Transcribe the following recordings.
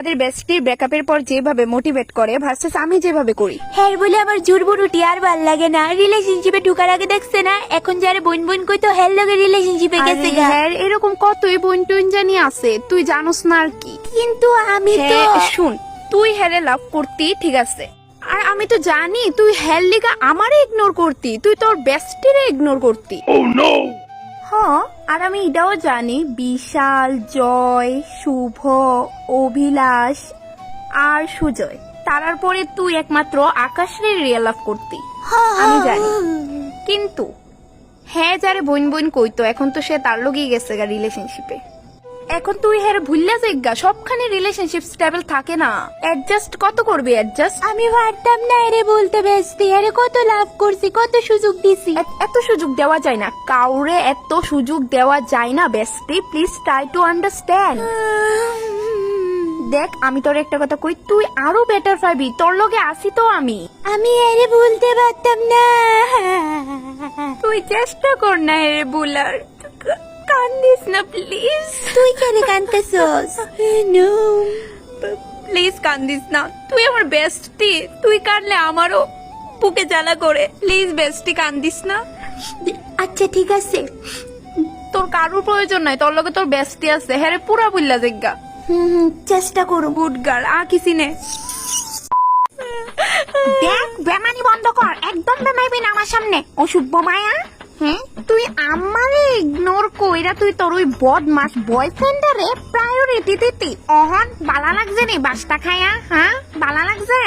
তাদের বেস্টির ব্রেকআপের পর যেভাবে মোটিভেট করে ভার্সেস আমি যেভাবে করি। হ্যাঁ বলে আমার জুড়বো আর ভালো লাগে না। রিলেশনশিপে ঢুকার আগে দেখছে না এখন যারা বোন বোন কই তো হেল লগে রিলেশনশিপে গেছে হ্যাঁ এরকম কতই বোন টুন জানি আছে তুই জানোস না আর কি। কিন্তু আমি তো শুন তুই হ্যারে লাভ করতি ঠিক আছে। আর আমি তো জানি তুই হ্যার লিগা আমারে ইগনোর করতি তুই তোর বেস্টিরে ইগনোর করতি। হ্যাঁ আর আমি এটাও জানি। বিশাল জয় শুভ অভিলাষ আর সুজয়। তারার পরে তুই একমাত্র আকাশের রিয়েল লাভ করতি। আমি জানি। কিন্তু হ্যাঁ যারে বোন বোন কইতো এখন তো সে তার লগেই গেছে গা রিলেশনশিপে এখন তুই হ্যাঁ ভুললা যাইগা সবখানে রিলেশনশিপ স্টেবল থাকে না। অ্যাডজাস্ট কত করবি অ্যাডজাস্ট আমি পারতাম না এরে বলতে ব্যস্ত আরে কত লাভ করছি কত সুযোগ দিছি। এত দেওয়া যায় না। কাউরে এত সুযোগ দেওয়া যায় না bestie please try to understand দেখ আমি তোর একটা কথা কই তুই আরও বেটার পাবি। তোর লগে আসি তো আমি। আমি এরে বলতে পারতাম না। তুই চেষ্টা কর না এরে বুলার কান্দিস না প্লিজ তুই কেন কানতেছস নো প্লিজ কান্দিস না। তুই আমার বেস্টি তুই কাঁদলে আমারও বুকে জ্বালা করে। প্লিজ বেস্টি কান্দিস না। আচ্ছা ঠিক আছে। তোর কারোর প্রয়োজন নাই তোর লগে তোর বেস্টি আছে। হ্যাঁ পুরা বুল্লা জিজ্ঞা হুম হুম, চেষ্টা করব গুড গার্ল আর কিসি নে দেখ বেমানি বন্ধ কর। একদম বেমাইবি না আমার সামনে। অসুব্য মায়া হ্যাঁ তুই আমারে ইগনোর কইরা তুই তোর ওই বদমাস বয়ফ্রেন্ডারে প্রায়োরিটি দিতি। অহন বালা লাগছে নি? বাসটা খায়া হ্যাঁ? বালা লাগছে?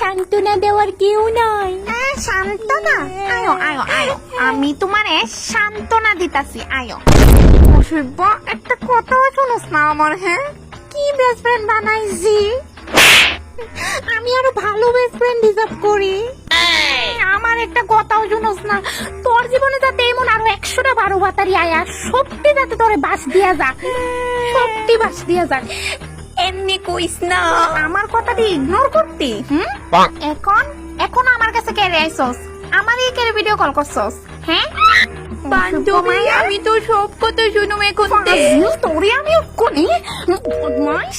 সান্ত্বনা দেওয়ার কেউ নাই। সান্ত্বনা? আয়ো আয়ো আয়ো। আমি তোমারে সান্ত্বনা দিতাছি আয়ো। একটা শুনোস না আমার হ্যাঁ? কি বেস্ট ফ্রেন্ড বানাইছি? আমি আরও ভালো বেস্ট ফ্রেন্ড ডিজার্ভ করি। আমার একটা কথাও শুনোস না। তোর জীবনে যাতে এমন আরও একশোটা বারো বাতারি আয়া সত্যি যাতে তোরে বাস দিয়া যাক। সত্যি বাস দিয়া যাক। এমনি কইস না। আমার কথাটি ইগনোর করতি হুম? এখন এখন আমার কাছে কেড়ে আইসস। আমারই কেড়ে ভিডিও কল করছস হ্যাঁ? বান্ধবী আমি তো সব কথা শুনুম এখন তোরে আমি কোনি বদমাইশ।